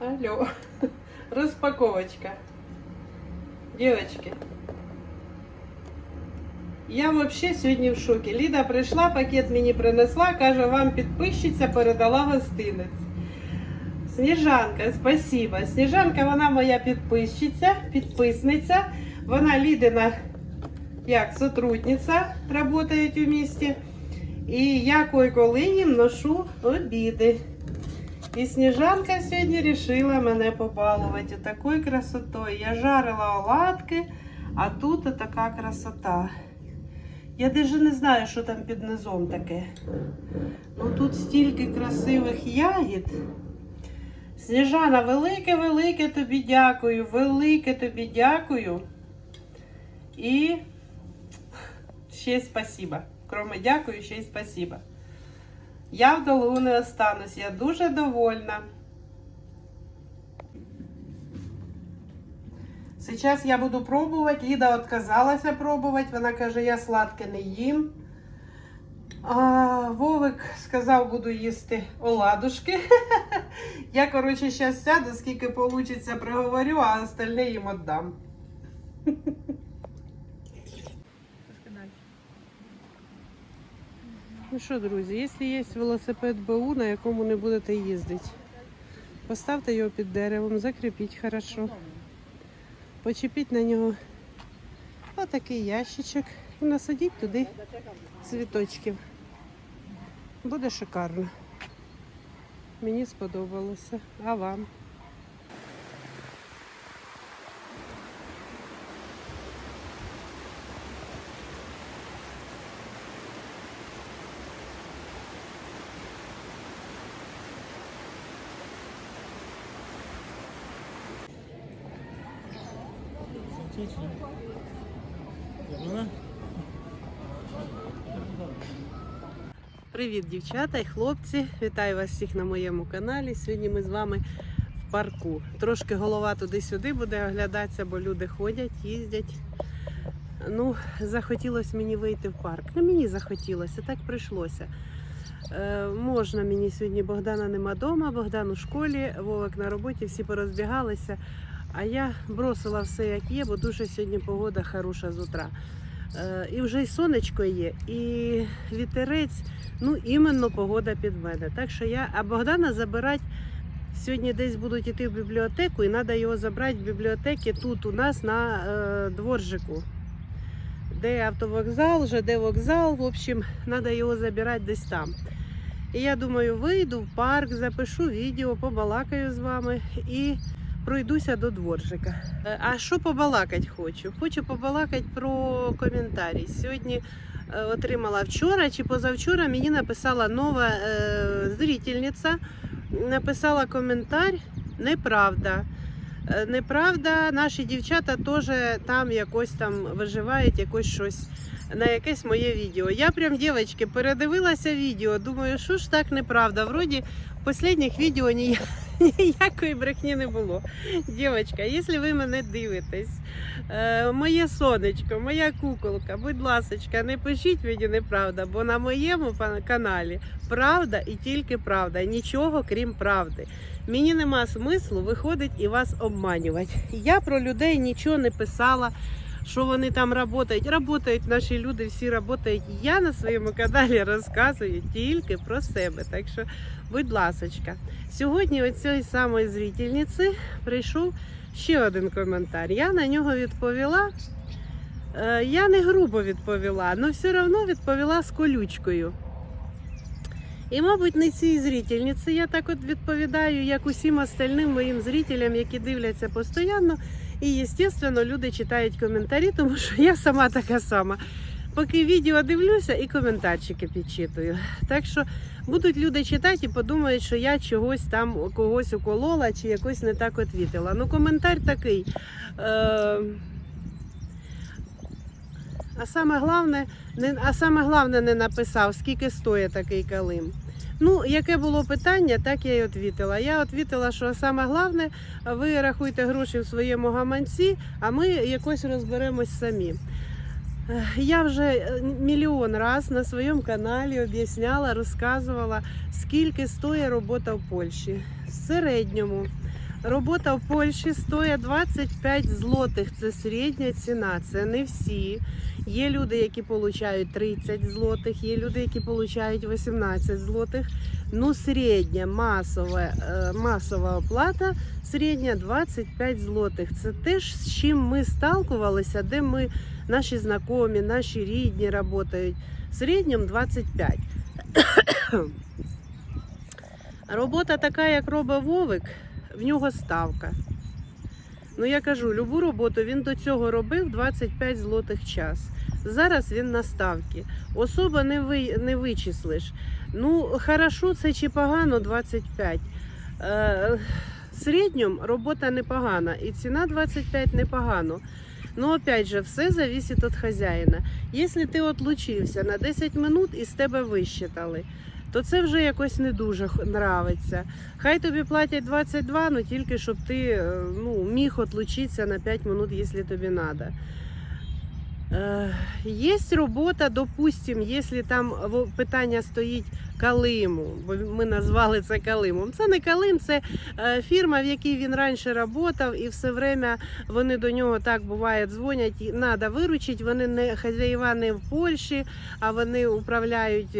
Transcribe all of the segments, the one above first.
Алло. Розпаковочка. Девочки. Я вообще сьогодні в шокі. Ліда прийшла, пакет мені принесла, каже, вам підписчиця передала гостинець. Сніжанка, спасибо. Сніжанка, вона моя підписчиця, підписниця. Вона Лідина, як сотрудниця, працюють у місті. І я коли їм ношу обіди. І Сніжанка сьогодні вирішила мене побалувати такою красотою. Я жарила оладки, а тут така красота. Я навіть не знаю, що там під низом таке. Ну тут стільки красивих ягід. Сніжана, велике-велике тобі дякую, велике тобі дякую. І ще й спасибо. Кроме дякую, ще й спасибо. Я в не останусь, я дуже довольна. Сейчас я буду пробувати. Ліда отказалася пробувати. Вона каже, я сладке не їм. А, Вовик сказав, буду їсти оладушки. Я, коротше, зараз сяду, скільки вийде, проговорю, а остальне їм віддам. Ну що, друзі, якщо є велосипед БУ, на якому не будете їздити, поставте його під деревом, закріпіть хорошо. Почепіть на нього отакий ящичок і насадіть туди цвіточків. Буде шикарно. Мені сподобалося. А вам? Привіт, дівчата і хлопці! Вітаю вас всіх на моєму каналі. Сьогодні ми з вами в парку. Трошки голова туди-сюди буде оглядатися, бо люди ходять, їздять. Ну, захотілося мені вийти в парк. Не мені захотілося, так прийшлося. Е, можна мені сьогодні Богдана нема вдома, Богдан у школі, Вовик на роботі, всі порозбігалися. А я бросила все як є, бо дуже сьогодні погода хороша з утра. Е, і вже й сонечко є, і вітерець, ну іменно погода під мене. Так що я, а Богдана забирати сьогодні десь будуть йти в бібліотеку, і треба його забрати в бібліотеки тут у нас на е, дворжику. Де автовокзал, вже де вокзал, в общем, треба його забирати десь там. І я думаю, вийду в парк, запишу відео, побалакаю з вами і пройдуся до дворжика. Е, А що побалакати хочу? Хочу побалакати про коментарі. Сьогодні отримала вчора чи позавчора мені написала нова е, зрительниця, написала коментар Неправда. Е, Неправда, наші дівчата теж там якось там виживають, якось щось на якесь моє відео. Я прям, дівчатки, передивилася відео. Думаю, що ж так неправда. Вроді в останніх відео ні, ніякої брехні не було. Дівчатка, якщо ви мене дивитесь, е, моє сонечко, моя куколка, будь ласочка, не пишіть мені неправда, бо на моєму каналі правда і тільки правда, нічого крім правди. Мені нема смислу виходить і вас обманювати. Я про людей нічого не писала. Що вони там працюють? Работають наші люди, всі працюють. Я на своєму каналі розказую тільки про себе. Так що, будь ласочка, сьогодні від цієї самої зрительниці прийшов ще один коментар. Я на нього відповіла. Е, Я не грубо відповіла, але все одно відповіла з колючкою. І, мабуть, не цій зрительниці я так от відповідаю, як усім остальним моїм зрителям, які дивляться постійно. І, звісно, люди читають коментарі, тому що я сама така сама. Поки відео дивлюся і коментарчики підчитую. Так що будуть люди читати і подумають, що я чогось там когось уколола чи якось не так відвітила. Ну, коментар такий. Е- а саме головне, не, а саме головне не написав, скільки стоїть такий калим. Ну, яке було питання, так я й відповіла. Я відповіла, що саме головне, ви рахуйте гроші в своєму гаманці, а ми якось розберемось самі. Я вже е, мільйон раз на своєму каналі об'ясняла, розказувала, скільки стоїть робота в Польщі. В середньому Робота в Польщі стоїть 25 злотих. Це середня ціна. Це не всі. Є люди, які отримують 30 злотих, є люди, які отримують 18 злотих. Ну, середня масова, е, масова оплата середня 25 злотих. Це те, ж, з чим ми сталкувалися, де ми, наші знайомі, наші рідні працюють. В середньому 25. Робота така, як робить Вовик, в нього ставка. Ну я кажу, любу роботу він до цього робив 25 злотих час. Зараз він на ставці. Особа не, ви, не вичислиш. Ну, хорошо, це чи погано 25. Е, середньому робота непогана, і ціна 25 непогано. Ну, опять же, все зависит від хазяїна. Якщо ти отлучився на 10 минут і з тебе висчитали, то це вже якось не дуже нравиться. Хай тобі платять 22, ну тільки щоб ти е, ну, міг отлучитися на 5 минут, якщо тобі треба. Є робота, допустим, якщо там питання стоїть Калиму, бо ми назвали це Калимом. Це не Калим, це е, фірма, в якій він раніше працював, і все время вони до нього так буває дзвонять, треба виручити. Вони не хазяїва не в Польщі, а вони управляють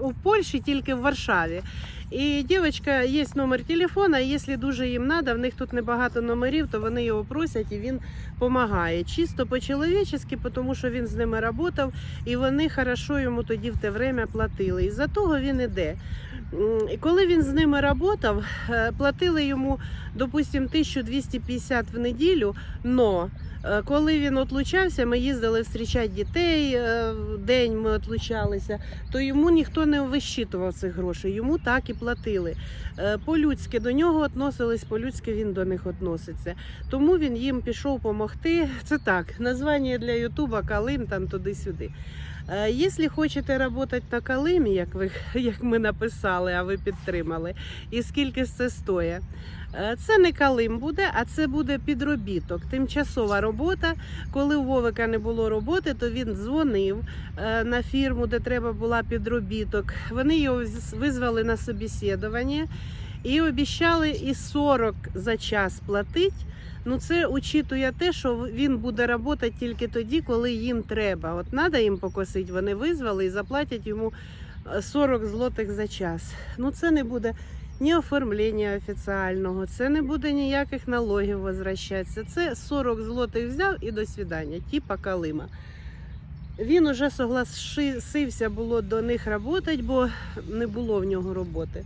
у Польщі, тільки в Варшаві. І дівчинка є номер телефона, якщо дуже їм треба, в них тут небагато номерів, то вони його просять і він допомагає. Чисто по-чоловічески, тому що він з ними працював, і вони хорошо йому тоді в те время платили. І за того він іде. І коли він з ними працював, е, платили йому, допустим, 1250 в неділю, но коли він отлучався, ми їздили зустрічати дітей, е, день ми отлучалися, то йому ніхто не вищитував цих грошей, йому так і платили. Е, По-людськи до нього відносились, по-людськи він до них відноситься. Тому він їм пішов допомогти. Це так, названня для Ютуба Калим там туди-сюди. Е, Якщо хочете працювати на Калимі, як, ви, як ми написали, а ви підтримали, і скільки це стоїть, е, це не Калим буде, а це буде підробіток. Тимчасова робота. Коли у Вовика не було роботи, то він дзвонив е, на фірму, де треба була підробіток. Вони його визвали на собеседування і обіцяли і 40 за час платити. Ну, це учитує те, що він буде працювати тільки тоді, коли їм треба. От треба їм покосити, вони визвали і заплатять йому е, 40 злотих за час. Ну, це не буде ні оформлення офіціального, це не буде ніяких налогів возвращатися. Це 40 злотих взяв і до свидання, типа Калима. Він уже согласився було до них працювати, бо не було в нього роботи.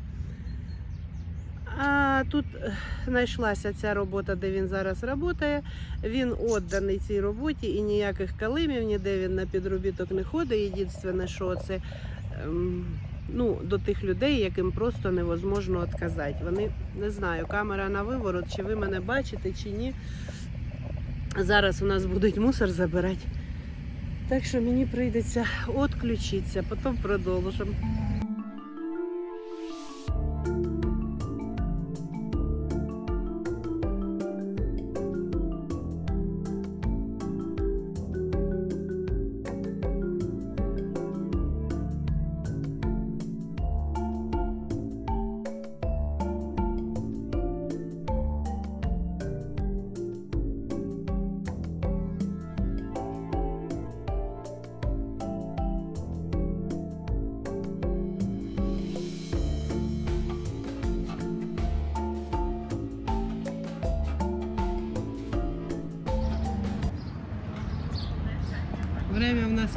А тут е, знайшлася ця робота, де він зараз працює. Він відданий цій роботі і ніяких калимів, ніде він на підробіток не ходить. Єдине, що це ем, ну, до тих людей, яким просто невозможно відказати. Вони не знаю, камера на виворот, чи ви мене бачите, чи ні. Зараз у нас будуть мусор забирати. Так що мені прийдеться відключитися, потім продовжимо.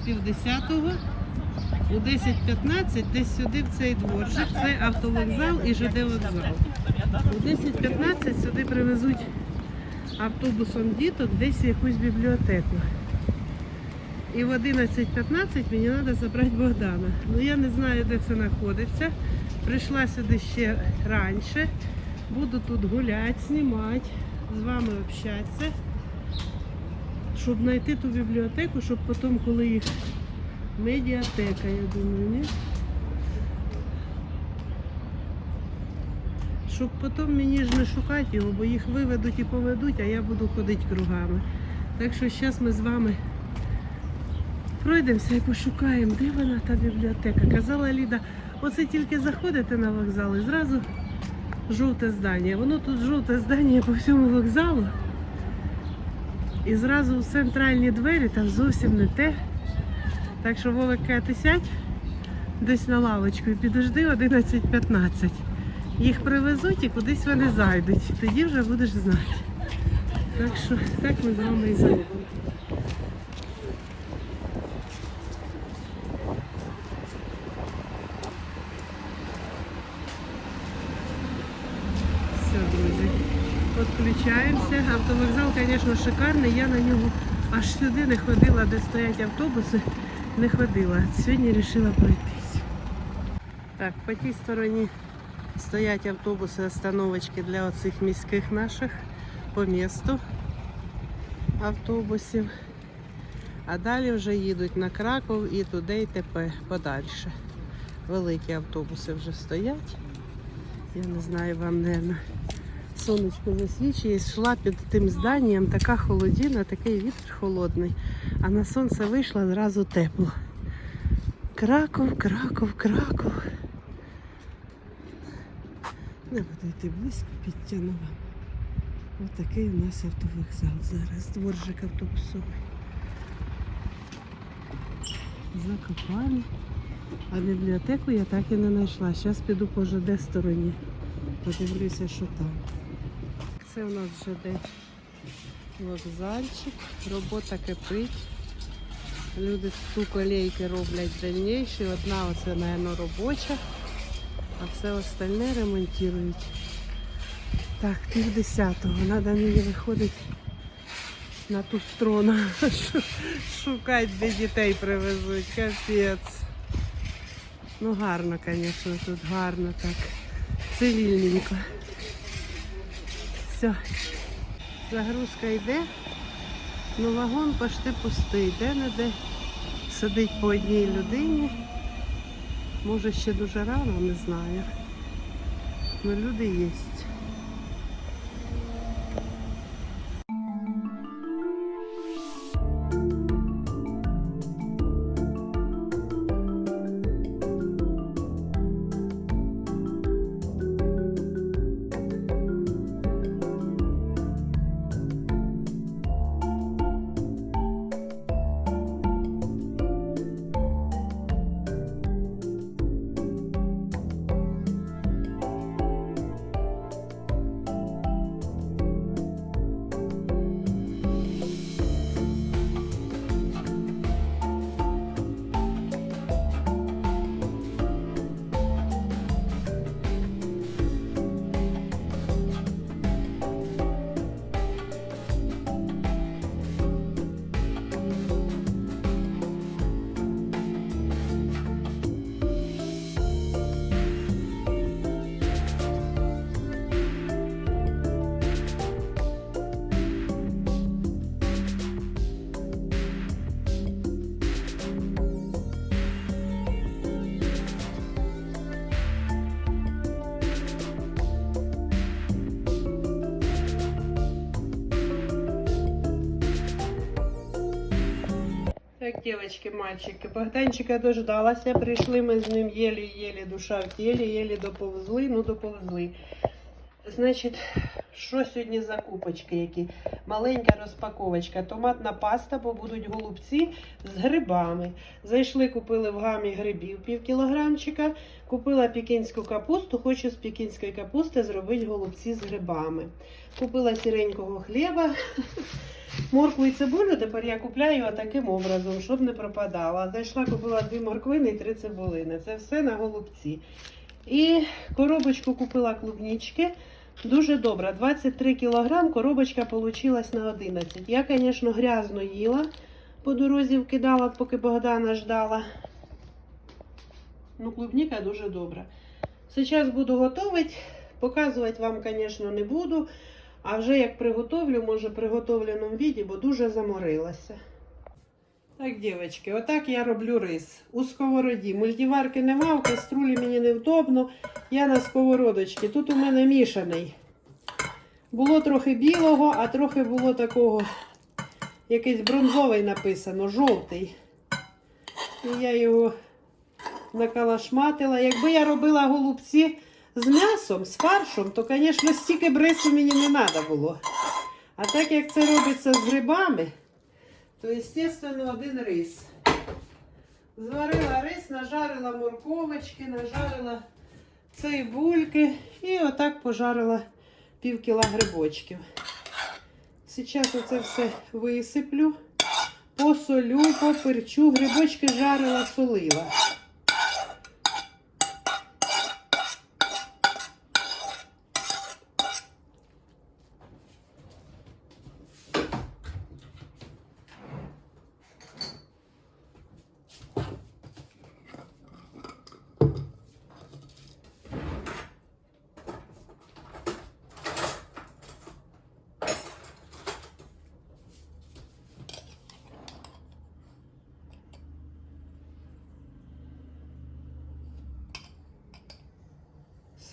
Півдесятого. У 10.15 десь сюди в цей дворжик. Це автовокзал і ЖД вокзал. У 10.15 сюди привезуть автобусом діток десь якусь бібліотеку. І в 11.15 мені треба забрати Богдана. Ну я не знаю, де це знаходиться. Прийшла сюди ще раніше. Буду тут гуляти, знімати, з вами общатися щоб знайти ту бібліотеку, щоб потім, коли їх медіатека, я думаю, ні? Щоб потім мені ж не шукати його, бо їх виведуть і поведуть, а я буду ходити кругами. Так що зараз ми з вами пройдемося і пошукаємо, де вона та бібліотека. Казала Ліда, оце тільки заходите на вокзал і зразу жовте здання. Воно тут жовте здання по всьому вокзалу. І зразу у центральні двері там зовсім не те. Так що Вовик каже, ти сядь десь на лавочку і підожди 11.15. Їх привезуть і кудись вони зайдуть. Тоді вже будеш знати. Так що так ми з вами і зробимо. Все, друзі. Підключаємося. Автовокзал, звісно, шикарний. Я на нього аж сюди не ходила, де стоять автобуси. Не ходила. Сьогодні вирішила пройтись. Так, по тій стороні стоять автобуси, остановочки для оцих міських наших по місту автобусів. А далі вже їдуть на Краков і туди і ТП подальше. Великі автобуси вже стоять. Я не знаю, вам, мабуть, сонечко засвічує. Йшла під тим зданням, така холодіна, такий вітер холодний. А на сонце вийшло зразу тепло. Краков, Краков, Краков. Не буду йти близько, підтягну вам. Ось такий у нас автовокзал зараз. Дворжик автобусовий. Закопали. А бібліотеку я так і не знайшла. Зараз піду по ЖД стороні. Подивлюся, що там. Це у нас ЖД вокзальчик. Робота кипить. Люди ту колейки роблять дальніші. Одна оце, мабуть, робоча, а все остальне ремонтують. Так, пів десятого. Треба мені виходити на ту сторону. Шукати, де дітей привезуть. Капець. Ну гарно, звісно, тут гарно так. Цивільненько. Все. Загрузка йде. Ну вагон почти пустий. Де-не-де сидить по одній людині. Може ще дуже рано, не знаю. Ну люди є. Так, девочки, мальчики, Богданчика дождалася. Прийшли ми з ним єлі-єлі душа в тілі, єлі доповзли, ну доповзли. Значить, що сьогодні закупочки які? Маленька розпаковочка. Томатна паста, бо будуть голубці з грибами. Зайшли, купили в гамі грибів пів кілограмчика. Купила пікінську капусту, хочу з пікінської капусти зробити голубці з грибами. Купила сіренького хліба. Моркву і цибулю тепер я купляю таким образом, щоб не пропадала. Зайшла, купила дві морквини і три цибулини. Це все на голубці. І коробочку купила клубнички. Дуже добра. 23 кг, коробочка получилась на 11. Я, звісно, грязно їла. По дорозі вкидала, поки Богдана ждала. Ну, клубніка дуже добра. Зараз буду готувати. Показувати вам, звісно, не буду. А вже як приготовлю, може при готовленому віді, бо дуже заморилася. Так, дівчатки, отак я роблю рис у сковороді. Мультиварки нема, в каструлі мені невдобно. Я на сковородочці. Тут у мене мішаний. Було трохи білого, а трохи було такого, якийсь бронзовий написано, жовтий. І я його накалашматила. Якби я робила голубці з м'ясом, з фаршем, то, звісно, стільки брису мені не треба було. А так як це робиться з грибами, то, звісно, один рис. Зварила рис, нажарила морковочки, нажарила цибульки і отак пожарила пів кіла грибочків. Зараз оце все висиплю, посолю, поперчу, грибочки жарила, солила.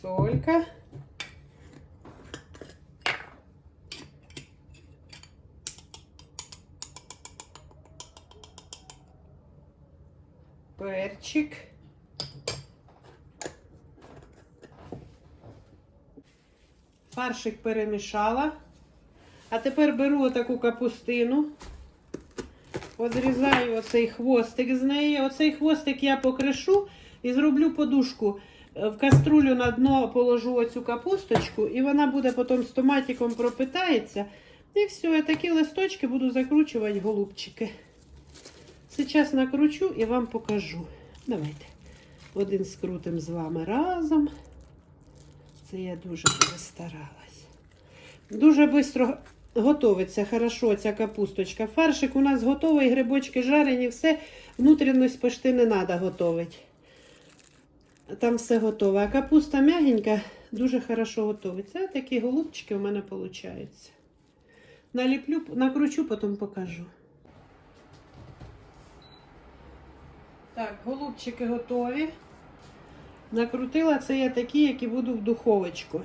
Солька. Перчик. Фаршик перемішала. А тепер беру отаку капустину. Одрізаю оцей хвостик з неї. Оцей хвостик я покришу і зроблю подушку. Е, В каструлю на дно положу оцю капусточку, і вона буде потім з томатиком пропитається. І все, я такі листочки буду закручувати голубчики. Зараз накручу і вам покажу. Давайте. Один скрутим з вами разом. Це я дуже старалась. Дуже швидко готовиться хорошо ця капусточка. Фаршик у нас готовий, грибочки жарені, все. Внутрішність почти не треба готувати. Там все готове. А капуста м'ягенька, дуже хорошо готовиться. Такі голубчики у мене виходять. Наліплю, накручу, потім покажу. Так, голубчики готові. Накрутила це я такі, які буду в духовочку.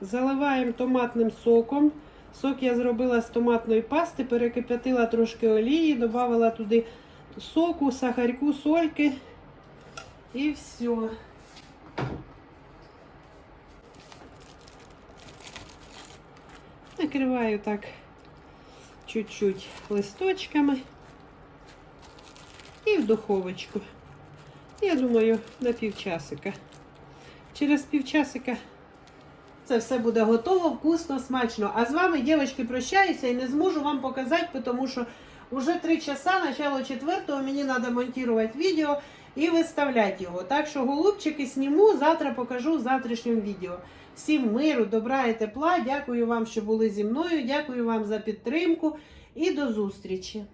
Заливаємо томатним соком. Сок я зробила з томатної пасти, перекип'ятила трошки олії, додала туди соку, сахарку, сольки і все. Накриваю так чуть-чуть листочками і в духовочку. Я думаю, на півчасика. Через півчасика це все буде готово, вкусно, смачно. А з вами, дівчатки, прощаюся і не зможу вам показати, тому що вже 3 часа, начало четвертого, мені треба монтувати відео і виставляти його. Так що голубчики сніму, завтра покажу в завтрашньому відео. Всім миру, добра і тепла. Дякую вам, що були зі мною. Дякую вам за підтримку і до зустрічі.